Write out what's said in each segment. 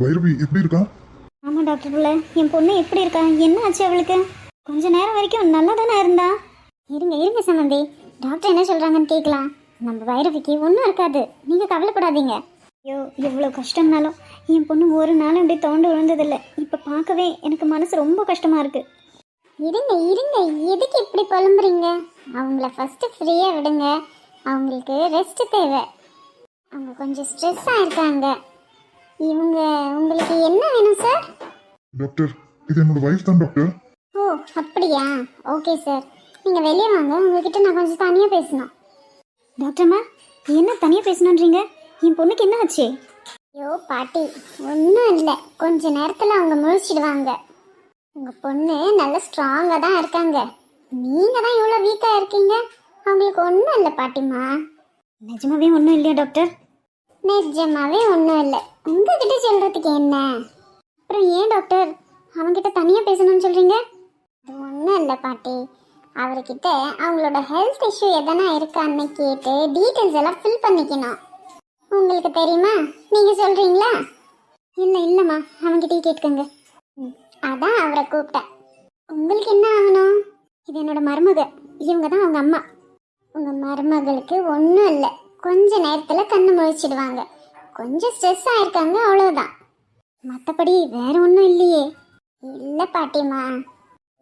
பைரவி எப்படி இருக்கா? ஆமாம் டாக்டர் புள்ள என் பொண்ணு எப்படி இருக்கா? என்ன ஆச்சு அவளுக்கு? கொஞ்ச நேரம் வரைக்கும் நல்லா தானே இருந்தா? இருங்க இருங்க சமந்தி டாக்டர் என்ன சொல்கிறாங்கன்னு கேட்கலாம். நம்ம வைரவிக்கு ஒன்றும் இருக்காது. நீங்கள் கவலைப்படாதீங்க. ஐயோ எவ்வளோ கஷ்டம்னாலும் என் பொண்ணு ஒரு நாளும் அப்படியே தோண்டு விழுந்ததில்லை இப்போ பார்க்கவே எனக்கு மனசு ரொம்ப கஷ்டமாக இருக்கு. இருங்க இருங்க. எதுக்கு இப்படி புலம்புறீங்க? அவங்கள ஃபஸ்ட்டு ஃப்ரீயாக விடுங்க. அவங்களுக்கு ரெஸ்ட் தேவை. அவங்க கொஞ்சம் ஸ்ட்ரெஸ்ஸாக இருக்காங்க. இவங்க உங்களுக்கு என்ன வேணும் சார் டாக்டர் இது என்னோட வைஃப் தான் டாக்டர் ஓ அப்படியா? ஓகே சார் நீங்கள் வெளியே வாங்க. உங்ககிட்ட நான் கொஞ்சம் தனியாக பேசணும். டாக்டர்மா என்ன தனியாக பேசணுன்றீங்க என் பொண்ணுக்கு என்ன ஆச்சு? ஐயோ பாட்டி ஒன்றும் இல்லை. கொஞ்ச நேரத்தில் அவங்க முழிச்சிடுவாங்க. உங்கள் பொண்ணு நல்ல ஸ்ட்ராங்காக தான் இருக்காங்க. நீங்கள் தான் இவ்வளோ வீக்காக இருக்கீங்க? அவங்களுக்கு ஒன்றும் இல்லை பாட்டிம்மா. நிஜமாவே ஒன்றும் இல்லையா டாக்டர் நிஜமாவே ஒன்றும் இல்லை. உங்ககிட்ட சொல்கிறதுக்கு என்ன? அப்புறம் ஏன் டாக்டர் அவன்கிட்ட தனியாக பேசணும்னு சொல்கிறீங்க அது ஒன்றும் இல்லை பாட்டி. அவர்கிட்ட அவங்களோட ஹெல்த் இஷ்யூ எதனா இருக்கான்னு கேட்டு டீட்டெயில்ஸ் எல்லாம் ஃபில் பண்ணிக்கணும். உங்களுக்கு தெரியுமா? நீங்கள் சொல்கிறீங்களா இல்லை இல்லைம்மா. அவன்கிட்டயே கேட்டுக்கோங்க. அதான் அவரை கூப்பிட்டேன். உங்களுக்கு என்ன ஆகணும்? இது என்னோட மருமக. இவங்க தான் அவங்க அம்மா. உங்கள் மருமகளுக்கு ஒன்றும் இல்லை. கொஞ்ச நேரத்தில் கண்ணு முழிச்சிடுவாங்க. கொஞ்சம் ஸ்ட்ரெஸ் ஆயிருக்காங்க அவ்வளோதான் மற்றபடி வேற ஒன்றும் இல்லையே. இல்லை பாட்டிம்மா.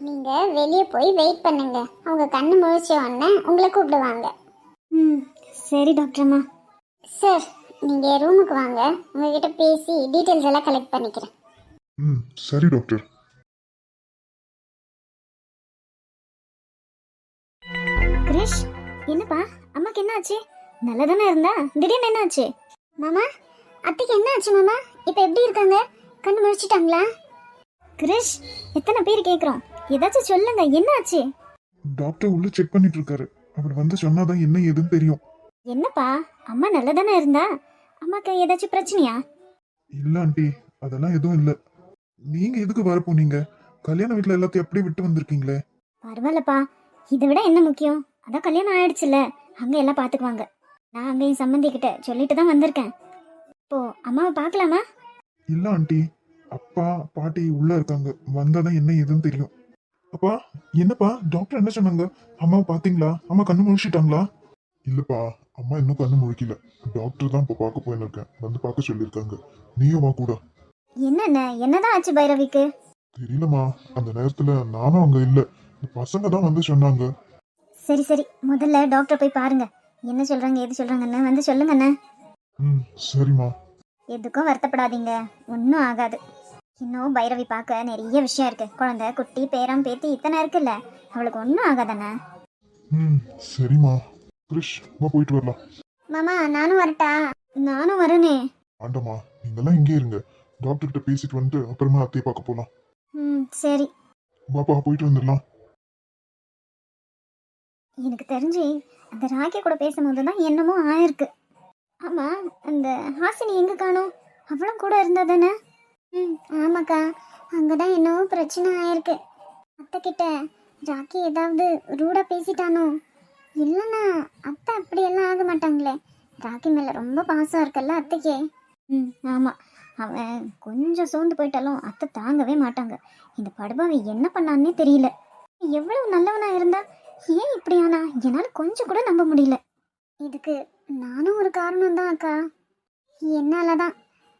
நீங்கள் வெளியே போய் வெயிட் பண்ணுங்க. அவங்க கண்ணு முழிச்ச உடனே உங்களை கூப்பிடுவாங்க. ம் சரி டாக்டர்மா. சார் நீங்கள் ரூமுக்கு வாங்க. உங்ககிட்ட பேசி டீட்டெயில்ஸ் எல்லாம் கலெக்ட் பண்ணிக்கிறேன். ம் சரி டாக்டர். கிரிஷ் என்னப்பா? அம்மாக்கு என்ன ஆச்சு நல்லா தானே இருந்தா? திடீர்னு என்ன ஆச்சு மாமா? அத்தைக்கு என்ன ஆச்சு மாமா? இப்போ எப்படி இருக்காங்க? கண்ணு முழிச்சிட்டாங்களா? கிரிஷ் எத்தனை பேர் கேட்குறோம் ஏதாச்சும் சொல்லுங்க என்ன ஆச்சு? டாக்டர் உள்ள செக் பண்ணிட்டு இருக்காரு. அவர் வந்து சொன்னாதான் என்ன ஏதுன்னு தெரியும். என்னப்பா அம்மா நல்லா தானே இருந்தா? அம்மாக்கு ஏதாச்சும் பிரச்சனையா? இல்ல ஆண்டி அதெல்லாம் எதுவும் இல்ல. நீங்க எதுக்கு வர போனீங்க? கல்யாண வீட்ல எல்லாத்தையும் அப்படியே விட்டு வந்திருக்கீங்களே. பரவாயில்லப்பா. இதை விட என்ன முக்கியம்? அதான் கல்யாணம் ஆயிடுச்சுல்ல. அங்க எல்லாம் பாத்துக்குவாங்க. நான் அங்க என் சம்மந்தி கிட்ட சொல்லிட்டு தான் வந்திருக்கேன். இப்போ அம்மாவை பார்க்கலாமா? இல்ல ஆண்டி. அப்பா பாட்டி உள்ள இருக்காங்க. வந்தாதான் என்ன ஏதுன்னு தெரியும். அப்பா என்னப்பா? டாக்டர் என்ன சொன்னாங்க? அம்மாவை பாத்தீங்களா அம்மா கண்ணு முழிச்சிட்டாங்களா? இல்லப்பா அம்மா இன்னும் கண்ணு முழிக்கல. டாக்டர் தான் இப்போ பார்க்க போயிருக்கேன் வந்து பார்க்க சொல்லியிருக்காங்க. நீயும் வா கூட. என்னென்ன என்னதான் ஆச்சு பைரவிக்கு? தெரியலம்மா. அந்த நேரத்துல நானும் அங்க இல்ல. இந்த பசங்க தான் வந்து சொன்னாங்க. சரி சரி. முதல்ல டாக்டர் போய் பாருங்க. என்ன சொல்றாங்க எது சொல்றாங்கன்னு வந்து சொல்லுங்கண்ணே. ம் சரிம்மா. எதுக்கும் வருத்தப்படாதீங்க. ஒன்றும் ஆகாது. இன்னும் பைரவி பார்க்க நிறைய விஷயம் இருக்கு. குழந்தை குட்டி பேரம் பேத்தி இத்தனை இருக்குல்ல. அவளுக்கு ஒன்றும் ஆகாதானே? ம் சரிம்மா. கிரிஷ் வா போயிட்டு வரலாம். மாமா நானும் வரட்டா? நானும் வரனே ஆண்டம்மா நீங்கெல்லாம் இங்கே இருங்க. டாக்டர் கிட்ட பேசிட்டு வந்துட்டு அப்புறமா அத்தையை பார்க்க போலாம். ம் சரி. வாப்பா போயிட்டு வந்துடலாம். எனக்கு தெரிஞ்சு அந்த ராக்கி கூட பேசும்போது தான் என்னமோ ஆயிருக்கு. ஆமாம் அந்த ஹாசினி எங்கே காணோம்? அவளும் கூட இருந்தா தானே? ம் ஆமாக்கா. அங்கே தான் என்னவோ பிரச்சனை ஆயிருக்கு. அத்தைக்கிட்ட ராக்கி ஏதாவது ரூடாக பேசிட்டானோ? இல்லைண்ணா அத்தை அப்படியெல்லாம் ஆக மாட்டாங்களே. ராக்கி மேலே ரொம்ப பாசம் இருக்குல்ல அத்தைக்கே? ம் ஆமாம் அவன் கொஞ்சம் சோர்ந்து போயிட்டாலும் அத்தை தாங்கவே மாட்டாங்க. இந்த படுபாவை என்ன பண்ணான்னே தெரியல. எவ்வளவு நல்லவனா இருந்தா ஏன் இப்படியானா? என்னால் கொஞ்சம் கூட நம்ப முடியல. இதுக்கு நானும் ஒரு காரணம் தான் அக்கா. என்னால தான்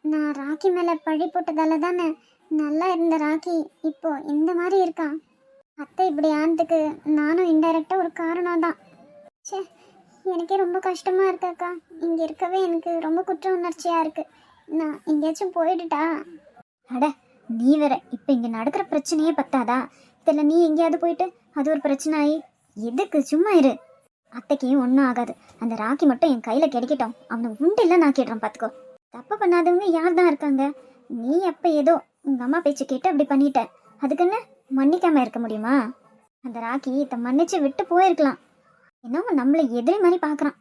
நான் ராக்கி மேலே பழி போட்டதால தானே நல்லா இருந்த ராக்கி இப்போ இந்த மாதிரி இருக்கான் அத்தை இப்படி ஆனதுக்கு நானும் இன்டைரக்டாக ஒரு காரணம் தான் ச்சே எனக்கே ரொம்ப கஷ்டமாக இருக்கு அக்கா. இங்கே இருக்கவே எனக்கு ரொம்ப குற்ற உணர்ச்சியாக இருக்குது நான் எங்கேயாச்சும் போயிடுட்டா? அட நீ வேற இப்போ இங்கே நடக்கிற பிரச்சனையே பத்தாதா? இதில் நீ எங்கேயாவது போயிட்டு அது ஒரு பிரச்சனை ஆகி எதுக்கு? சும்மா இரு. அத்தைக்கு ஒன்றும் ஆகாது. அந்த ராக்கி மட்டும் என் கையில் கிடைக்கட்டும். அவனை உண்டில்ல நான் கேட்டுறேன் பார்த்துக்கோ தப்பு பண்ணாதவங்க யார் தான் இருக்காங்க? நீ அப்போ ஏதோ உங்கள் அம்மா பேச்சு கேட்டு அப்படி பண்ணிட்ட. அதுக்குன்னு மன்னிக்காமல் இருக்க முடியுமா? அந்த ராக்கி இதை மன்னிச்சு விட்டு போயிருக்கலாம். என்னவோ நம்மளை எதிரி மாதிரி பார்க்குறான்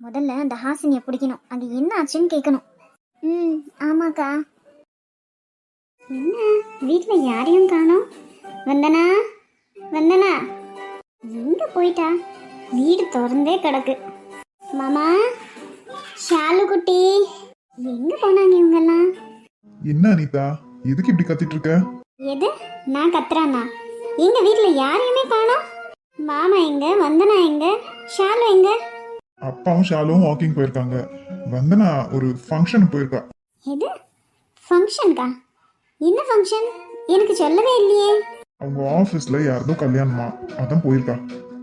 முதல்ல அந்த ஹாசினியை பிடிக்கணும். அங்கே என்ன ஆச்சுன்னு கேட்கணும் ம் ஆமாக்கா. என்ன? வீட்டில் யாரையும் காணோம்? வந்தனா? வந்தனா? எங்கே போயிட்டா? வீடு திறந்தே கிடக்கு. மாமா ஷாலு குட்டி எங்க போனாங்க இவங்கெல்லாம்? என்ன அனிதா எதுக்கு இப்படி கத்திட்டு இருக்க எது? நான் கத்துறானா? எங்க வீட்ல யாரையுமே காணோம். மாமா எங்க வந்தனா எங்க ஷாலு எங்க? அப்பாவும் ஷாலும் வாக்கிங் போயிருக்காங்க. வந்தனா ஒரு ஃபங்க்ஷன் போயிருக்கா. எது? ஃபங்க்ஷனுக்கா என்ன ஃபங்க்ஷன் எனக்கு சொல்லவே இல்லையே. அவங்க ஆஃபீஸ்ல யாரதோ கல்யாணமா அதான் போயிருக்கா.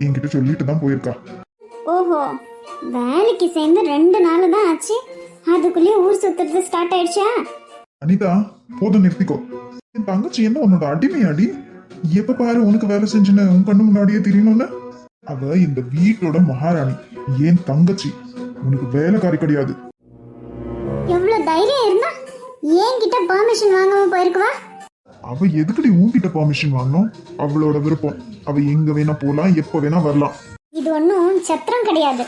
என்கிட்ட சொல்லிட்டு தான் போயிருக்கா. ஓஹோ வேலைக்கு சேர்ந்து ரெண்டு நாள் தான் ஆச்சு. அதுக்குள்ளேயே ஊர் சுத்துறது ஸ்டார்ட் ஆயிடுச்சா? அனிதா போதும் நிறுத்திக்கோ. என் தங்கச்சி என்ன உன்னோட அடிமை அடி எப்ப பாரு உனக்கு வேலை செஞ்சுன்னு உன் கண்ணு முன்னாடியே தெரியணும்னு அவ இந்த வீட்டோட மகாராணி ஏன் தங்கச்சி. உனக்கு வேலைக்காரி கிடையாது. எவ்வளோ தைரியம் இருந்தா என்கிட்ட பெர்மிஷன் வாங்காம போயிருக்குவா? அவ எதுக்குடி உன்கிட்ட பெர்மிஷன் வாங்கணும்? அவளோட விருப்பம். அவ எங்க வேணா போலாம் எப்ப வேணா வரலாம். இது ஒன்றும் சத்திரம் கிடையாது.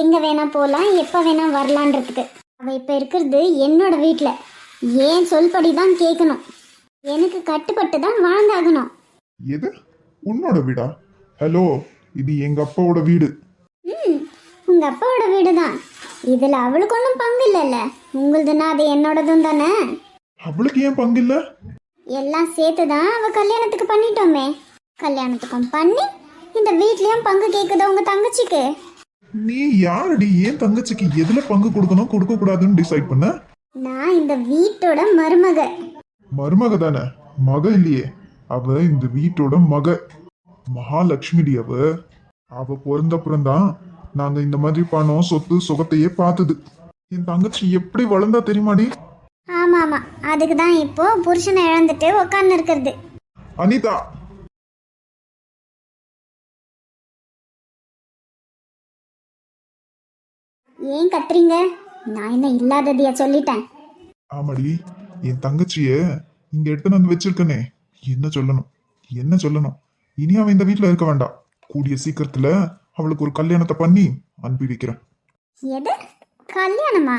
எங்க வேணா போகலாம் எப்போ வேணா வரலான்றதுக்கு. அவ இப்போ இருக்கிறது என்னோட வீட்டில் ஏன் சொல்படி தான் கேட்கணும் எனக்கு கட்டுப்பட்டு தான் வாழ்ந்தாகணும். எது? உன்னோட வீடா? ஹலோ இது எங்க அப்பாவோட வீடு. ம் உங்க அப்பாவோட வீடு தான் இதில் அவளுக்கு ஒன்றும் பங்கு இல்லைல்ல. உங்களுதுன்னா அது என்னோடதும் தானே? அவளுக்கு ஏன் பங்கு இல்ல? எல்லாம் சேர்த்து தான் அவ கல்யாணத்துக்கு பண்ணிட்டோமே. கல்யாணத்துக்கும் பண்ணி இந்த வீட்லயும் பங்கு கேக்குதா உங்க தங்கச்சிக்கு? நீ யாரடி ஏன் தங்கச்சிக்கு எதுல பங்கு கொடுக்கணும் கொடுக்க கூடாதுன்னு டிசைட் பண்ண? நான் இந்த வீட்டோட மருமக. மருமக தானே? மக இல்லையே. அவ இந்த வீட்டோட மக. மகாலட்சுமிடி அவ. அவ பிறந்தப்புறம் தான் நாங்க இந்த மாதிரி பணம் சொத்து சுகத்தையே பார்த்தது. என் தங்கச்சி எப்படி வளர்ந்தா தெரியுமாடி? ஆமா ஆமா அதுக்கு தான் இப்போ புருஷனை இழந்துட்டு உக்காந்து இருக்கிறது அனிதா! ஏன் கத்துறீங்க? நான் என்ன இல்லாததையா சொல்லிட்டேன். ஆமாடி என் தங்கச்சிய இங்க எடுத்து வந்து வச்சிருக்கனே. என்ன சொல்லணும்? என்ன சொல்லணும்? இனி அவ இந்த வீட்ல இருக்க வேண்டாம். கூடிய சீக்கிரத்துல அவளுக்கு ஒரு கல்யாணத்தை பண்ணி அனுப்பி வைக்கிறேன். எது? கல்யாணமா?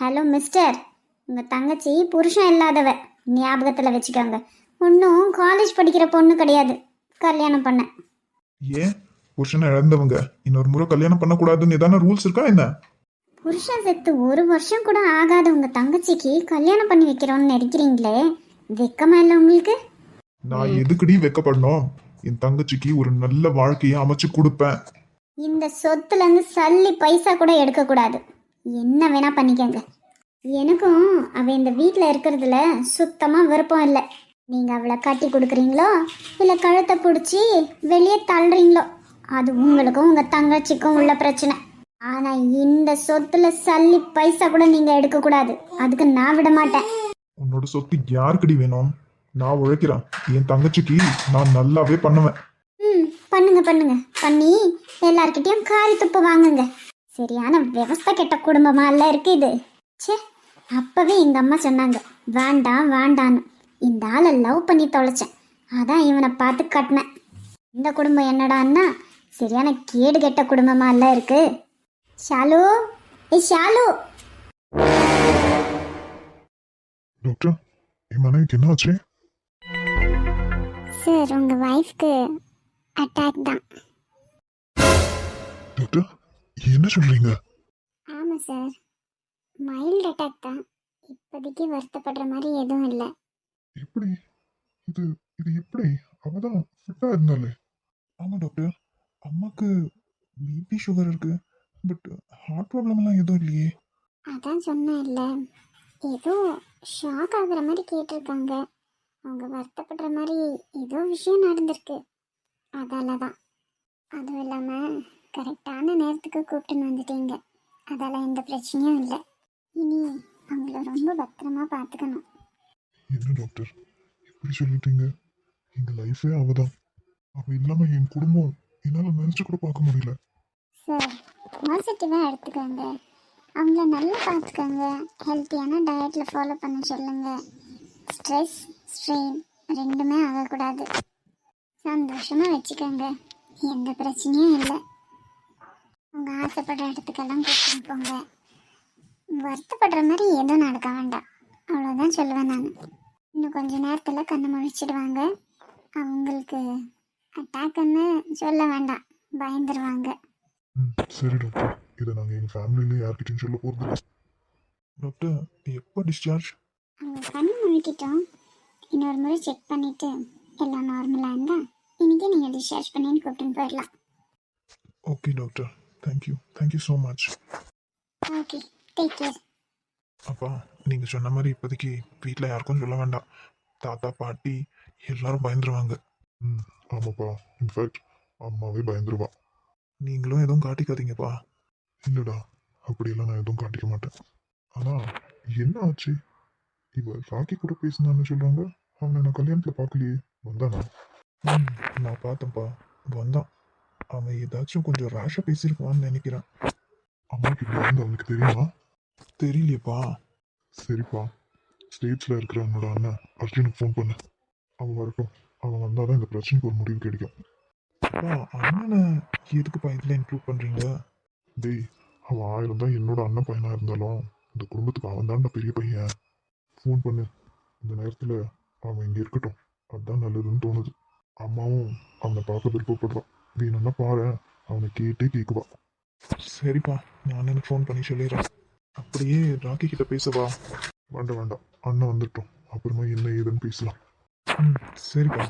ஹலோ மிஸ்டர் உங்க தங்கச்சி புருஷன் இல்லாதவ. ஞாபகத்துல வச்சுக்கோங்க. ஒன்றும் காலேஜ் படிக்கிற பொண்ணு கிடையாது. கல்யாணம் பண்ண. ஏன்? புருஷனை இழந்தவங்க. இன்னொரு முறை கல்யாணம் பண்ணக்கூடாதுன்னு ஏதான ரூல்ஸ் இருக்கா என்ன? புருஷன் செத்து ஒரு வருஷம் கூட ஆகாத உங்க தங்கச்சிக்கு கல்யாணம் பண்ணி வைக்கிறோம்னு நினைக்கிறீங்களே? வெக்கமா இல்லை உங்களுக்கு? நான் எதுக்குடி வெக்கப்படணும்? என் தங்கச்சிக்கு ஒரு நல்ல வாழ்க்கையை அமைச்சு கொடுப்பேன். இந்த சொத்துல இருந்து சல்லி பைசா கூட எடுக்க கூடாது என்ன வேணா பண்ணிக்கங்க. எனக்கும் அவ இந்த வீட்டில் இருக்கிறதுல சுத்தமா விருப்பம் இல்லை. நீங்க அவளை கட்டி கொடுக்குறீங்களோ இல்லை கழுத்தை பிடிச்சி வெளியே தள்ளுறீங்களோ அது உங்களுக்கும் உங்க தங்கச்சிக்கும் உள்ள பிரச்சனை. ஆனா இந்த சொத்துல சல்லி பைசா கூட நீங்க எடுக்க கூடாது அதுக்கு நான் விட மாட்டேன். உன்னோட சொத்து யாருக்குடி வேணும்? நான் உழைக்கிறேன். என் தங்கச்சிக்கு நான் நல்லாவே பண்ணுவேன். ம் பண்ணுங்க பண்ணுங்க. பண்ணி எல்லார்கிட்டயும் காரி துப்பு வாங்குங்க. சரியான விவஸ்தை கெட்ட குடும்பமா இல்ல இருக்கு இது. ச்சே அப்பவே எங்க அம்மா சொன்னாங்க. வேண்டாம் வேண்டான்னு இந்த ஆளை லவ் பண்ணி தொலைச்சேன். அதான் இவனை பார்த்து கட்டினேன். இந்த குடும்பம் என்னடான்னா சரியான கேடு கெட்ட குடும்பமா இல்ல இருக்கு. ஷாலு? ஏய் ஷாலு. டாக்டர் என் மனைவிக்கு என்ன ஆச்சு? சார் உங்க ஒய்ஃப்க்கு அட்டாக் தான். டாக்டர் என்ன சொல்றீங்க? ஆமாம் சார். மைல்டு அட்டாக் தான். இப்போதைக்கு வருத்தப்படுற மாதிரி எதுவும் இல்லை. எப்படி? இது இது எப்படி? அவதான் ஃபிட்டா இருந்தாலே. ஆமா டாக்டர். அம்மாக்கு பிபி சுகர் இருக்கு. பட் ஹார்ட் ப்ராப்ளம் எல்லாம் எதுவும் இல்லையே. அதான் சொன்னேன் இல்லை ஏதோ ஷாக் ஆகுற மாதிரி கேட்டிருக்காங்க. அவங்க வருத்தப்படுற மாதிரி ஏதோ விஷயம் நடந்திருக்கு. அதால தான் அதுவும் இல்லாமல் கரெக்டான நேரத்துக்கு கூப்பிட்டுன்னு வந்துட்டீங்க. அதால் எந்த பிரச்சனையும் இல்லை. இனி அவங்கள ரொம்ப பத்திரமா பார்த்துக்கணும் என்ன டாக்டர் இப்படி சொல்லிட்டீங்க. எங்க லைஃபே அவதான். அவ இல்லாம என் குடும்பம் என்னால நினைச்சு கூட பார்க்க முடியல. சார் பாசிட்டிவாக எடுத்துக்கோங்க. அவங்கள நல்லா பார்த்துக்கோங்க. ஹெல்த்தியான டயட்டில் ஃபாலோ பண்ண சொல்லுங்கள் ஸ்ட்ரெஸ் ஸ்ட்ரெயின் ரெண்டுமே ஆகக்கூடாது. சந்தோஷமாக வச்சுக்கோங்க. எந்த பிரச்சனையும் இல்லை. உங்கள் ஆசைப்படுற இடத்துக்கெல்லாம் கூட்டிட்டு போங்க. வருத்தப்படுற மாதிரி எதுவும் நடக்க வேண்டாம். அவ்வளோதான் சொல்லுவேன் நான். இன்னும் கொஞ்ச நேரத்தில் கண்ணை முழிச்சிடுவாங்க. அவங்களுக்கு அட்டாக்குன்னு சொல்ல வேண்டாம். பயந்துருவாங்க. ம் சரி டாக்டர் இதை நாங்கள் எங்கள் ஃபேமிலியில யார்கிட்டயும் சொல்ல போகிறது டாக்டர் எப்போ டிஸ்சார்ஜ் கண்ணு முழுக்கிட்டோம். இன்னொரு முறை செக் பண்ணிட்டு எல்லாம் நார்மலாக இருந்தால் இன்னைக்கு நீங்கள் டிஸ்சார்ஜ் பண்ணின்னு கூப்பிட்டுன்னு போயிடலாம். Okay doctor thank you thank you so much okay take care அப்பா நீங்கள் சொன்ன மாதிரி இப்போதைக்கு வீட்டில் யாருக்கும் சொல்ல வேண்டாம். தாத்தா பாட்டி எல்லாரும் பயந்துருவாங்க. ம் ஆமாப்பா. இன்ஃபேக்ட் அம்மாவே பயந்துருவா. நீங்களும் எதுவும் காட்டிக்காதீங்கப்பா. இல்லைடா அப்படியெல்லாம் நான் எதுவும் காட்டிக்க மாட்டேன். ஆனால் என்ன ஆச்சு? இவ ராக்கி கூட பேசினான்னு சொல்கிறாங்க அவனை நான் கல்யாணத்தில் பார்க்கலையே. வந்தானா? ம் நான் பார்த்தேன்ப்பா. வந்தான். அவன் ஏதாச்சும் கொஞ்சம் ரேஷாக பேசியிருப்பான்னு நினைக்கிறேன். அம்மாவுக்கு இப்படி வந்து அவனுக்கு தெரியுமா? தெரியலையேப்பா. சரிப்பா. ஸ்டேஜில் இருக்கிறவனோட அண்ணன் அர்ஜுனுக்கு ஃபோன் பண்ணு. அவன் வரட்டும். அவன் வந்தால் தான் இந்த பிரச்சனைக்கு ஒரு முடிவு கிடைக்கும். அண்ணனை எதுக்குப்பா இதில் இன்க்ளூட் பண்ணுறீங்க டேய் அவன் ஆயிரம் தான் என்னோட அண்ணன் பையனாக இருந்தாலும் இந்த குடும்பத்துக்கு அவன் தான்டா பெரிய பையன். ஃபோன் பண்ணு. இந்த நேரத்தில் அவன் இங்கே இருக்கட்டும். அதுதான் நல்லதுன்னு தோணுது. அம்மாவும் அவனை பார்க்க விருப்பப்படுறான் வேணும்னா பாரு அவனை கேட்டே கேட்குவா சரிப்பா நான் எனக்கு ஃபோன் பண்ணி சொல்லிடுறேன். அப்படியே ராக்கி கிட்ட பேசவா? வேண்டாம் வேண்டாம். அண்ணன் வந்துட்டோம். அப்புறமா என்ன ஏதுன்னு பேசலாம். ம் சரிப்பா.